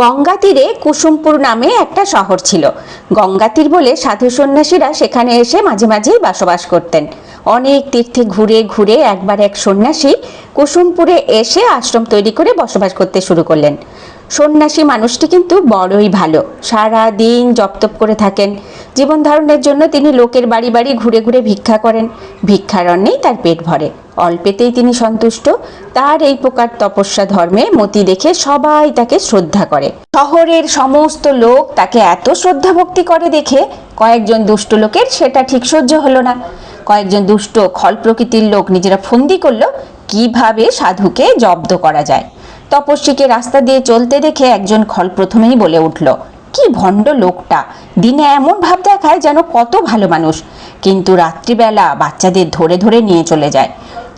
গঙ্গা তীরে কুসুমপুর নামে একটা শহর ছিল। গঙ্গা তীর বলে সাধু সন্ন্যাসীরা সেখানে এসে মাঝে মাঝেই বসবাস করতেন। অনেক তীর্থে ঘুরে ঘুরে একবার এক সন্ন্যাসী কুসুমপুরে এসে আশ্রম তৈরি করে বসবাস করতে শুরু করলেন। সন্ন্যাসী মানুষটি কিন্তু বড়ই ভালো। সারা দিন জপতপ করে থাকেন। জীবন ধারণের জন্য তিনি লোকের বাড়ি বাড়ি ঘুরে ঘুরে ভিক্ষা করেন। ভিক্ষার অন্নেই তার পেট ভরে। অল্পেতেই তিনি সন্তুষ্ট। তার এই প্রকার তপস্যা ধর্মে মতি দেখে সবাই তাকে শ্রদ্ধা করে। শহরের সমস্ত লোক তাকে এত শ্রদ্ধা ভক্তি করে দেখে, কয়েকজন দুষ্ট লোকের সেটা ঠিক সহ্য হলো না। কয়েকজন দুষ্ট খল প্রকৃতির লোক নিজেরা ফন্দি করল, কীভাবে সাধুকে জব্দ করা যায়? তপস্বীকে রাস্তা দিয়ে চলতে দেখে একজন খল প্রথমেই বলে উঠল, কি ভণ্ড লোকটা। দিনে এমন ভাব দেখায় যেন কত ভালো মানুষ। কিন্তু রাত্রিবেলা বাচ্চাদের ধরে ধরে নিয়ে চলে যায়।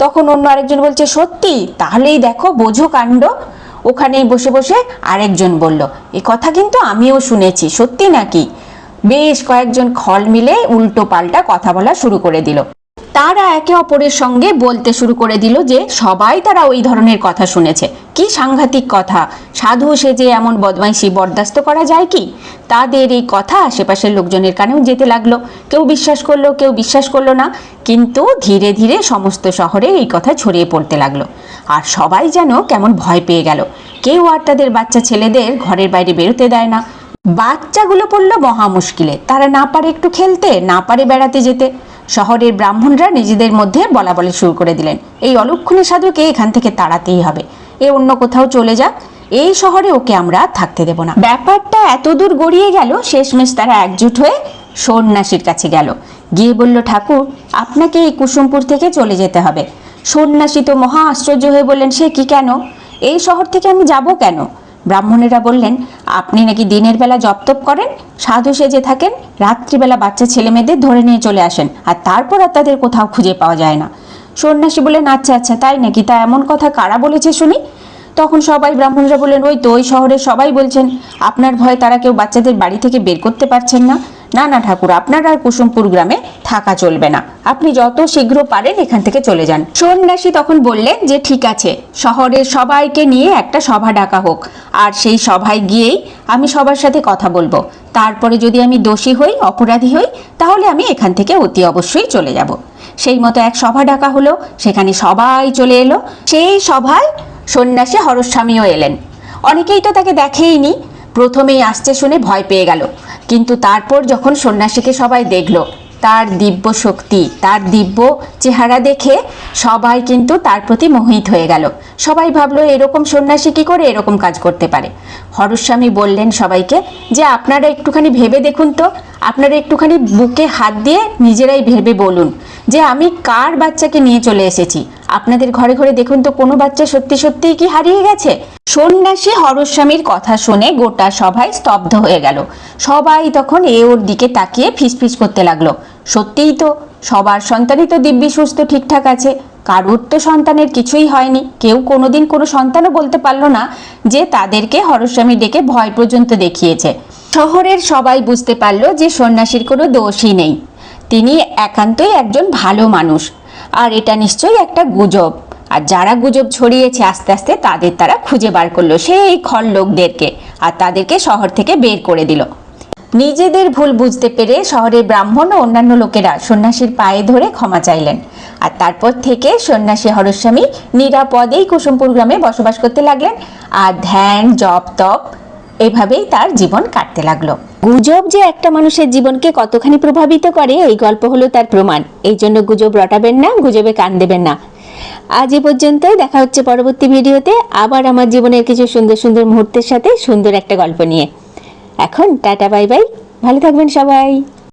তখন অন্য আরেকজন বলছে, সত্যি? তাহলেই দেখো, বোঝো কাণ্ড। ওখানেই বসে বসে আরেকজন বলল, এ কথা কিন্তু আমিও শুনেছি, সত্যি নাকি? বেশ কয়েকজন খল মিলে উল্টো পাল্টা কথা বলা শুরু করে দিল। তারা একে অপরের সঙ্গে বলতে শুরু করে দিল যে সবাই তারা ওই ধরনের কথা শুনেছে। কি সাংঘাতিক কথা? সাধু সেজে এমন বদমাইশি বরদাস্ত করা যায় কি? তাদের এই কথা আশেপাশের লোকজনের কানেও যেতে লাগল। কেউ বিশ্বাস করল, কেউ বিশ্বাস করল না। কিন্তু ধীরে ধীরে সমস্ত শহরে এই কথা ছড়িয়ে পড়তে লাগল। আর সবাই যেন কেমন ভয় পেয়ে গেল। কেউ আর তাদের বাচ্চা ছেলেদের ঘরের বাইরে বেরোতে দেয় না। বাচ্চাগুলো পড়ল মহা মুশকিলে। তারা না পারে একটু খেলতে, না পারে বেড়াতে যেতে। শহরের ব্রাহ্মণরা নিজেদের মধ্যে বলা বলে শুরু করে দিলেন। এই অলক্ষণী সাধুকে এখান থেকে তাড়াতেই হবে। এ অন্য কোথাও চলে যাক, এই শহরে ওকে আমরা থাকতে দেব না। ব্যাপারটা এত দূর গড়িয়ে গেল, শেষমেশ তারা একজুট হয়ে সন্ন্যাসীর কাছে গেল। গিয়ে বলল, ঠাকুর, আপনাকে এই কুসুমপুর থেকে চলে যেতে হবে। সন্ন্যাসী তো মহা আশ্চর্য হয়ে বললেন, সে কি কেন? এই শহর থেকে আমি যাব কেন? ব্রাহ্মণেরা বললেন আপনি নাকি দিনের বেলা জপতপ করেন? সাধু সেজে থাকেন? রাত্রিবেলা বাচ্চা ছেলে মেয়েদের ধরে নিয়ে চলে আসেন আর তারপর আর তাদের কোথাও খুঁজে পাওয়া যায় না। সন্ন্যাসী বলেন আচ্ছা আচ্ছা তাই নাকি? তা এমন কথা কারা বলেছে শুনি? তখন সবাই ব্রাহ্মণরা বলেন ওই তো, ওই শহরের সবাই বলছেন। আপনার ভয়ে তারা কেউ বাচ্চাদের বাড়ি থেকে বের করতে পারছেন না। না না ঠাকুর, আপনার আর কুসুমপুর গ্রামে থাকা চলবে না। আপনি যত শীঘ্র পারেন এখান থেকে চলে যান। সন্ন্যাসী তখন বললেন যে, ঠিক আছে, শহরের সবাইকে নিয়ে একটা সভা ডাকা হোক। আর সেই সভায় গিয়েই আমি সবার সাথে কথা বলব। তারপরে যদি আমি দোষী হই, অপরাধী হই, তাহলে আমি এখান থেকে অতি অবশ্যই চলে যাব। সেই মতো এক সভা ডাকা হলো, সেখানে সবাই চলে এলো। সেই সভায় সন্ন্যাসী হরস্বামীও এলেন। অনেকেই তো তাকে দেখেইনি। প্রথমেই আসছে শুনে ভয় পেয়ে গেল। কিন্তু তারপর যখন সন্ন্যাসীকে সবাই দেখল, তার দিব্য শক্তি, তার দিব্য চেহারা দেখে সবাই কিন্তু তার প্রতি মোহিত হয়ে গেল। সবাই ভাবলো, এরকম সন্ন্যাসী কি করে এরকম কাজ করতে পারে? হরস্বামী বললেন সবাইকে, যে আপনারা একটুখানি ভেবে দেখুন তো। আপনারা একটুখানি বুকে হাত দিয়ে নিজেরাই ভেবে বলুন যে আমি কার বাচ্চাকে নিয়ে চলে এসেছি? আপনাদের ঘরে ঘরে দেখুন তো, কোনো বাচ্চা সত্যি সত্যিই কি হারিয়ে গেছে? সন্ন্যাসী হরস্বামীর কথা শুনে গোটা সভায় স্তব্ধ হয়ে গেল। সবাই তখন এ ওর দিকে তাকিয়ে ফিসফিস করতে লাগল। সত্যিই তো, সবার সন্তানই তো দিব্যি, সুস্থ, ঠিকঠাক আছে। কারুর তো সন্তানের কিছুই হয়নি। কেউ কোনোদিন কোনো সন্তানও বলতে পারল না যে তাদেরকে হরস্বামী ডেকে ভয় পর্যন্ত দেখিয়েছে। শহরের সবাই বুঝতে পারল যে সন্ন্যাসীর কোনো দোষই নেই। তিনি একান্তই একজন ভালো মানুষ। আর এটা নিশ্চয়ই একটা গুজব। আর যারা গুজব ছড়িয়েছে আস্তে আস্তে, তাদের তারা খুঁজে বার করল সেই খল লোকদেরকে আর তাদেরকে শহর থেকে বের করে দিল। নিজেদের ভুল বুঝতে পেরে শহরের ব্রাহ্মণ ও অন্যান্য লোকেরা সন্ন্যাসীর পায়ে ধরে ক্ষমা চাইলেন। আর তারপর থেকে সন্ন্যাসী হরস্বামী নিরাপদেই কুসুমপুর গ্রামে বসবাস করতে লাগলেন। আর ধ্যান, জপ, তপ এভাবেই তার জীবন কাটতে লাগল। গুজব যে একটা মানুষের জীবনকে কতখানি প্রভাবিত করে, এই গল্প হলো তার প্রমাণ। এই জন্য গুজব রটাবেন না, গুজবে কান দেবেন না। আজ এ পর্যন্ত দেখা হচ্ছে পরবর্তী ভিডিওতে। আবার আমার জীবনের কিছু সুন্দর সুন্দর মুহূর্তের সাথে সুন্দর একটা গল্প নিয়ে। এখন টাটা, বাই বাই। ভালো থাকবেন সবাই।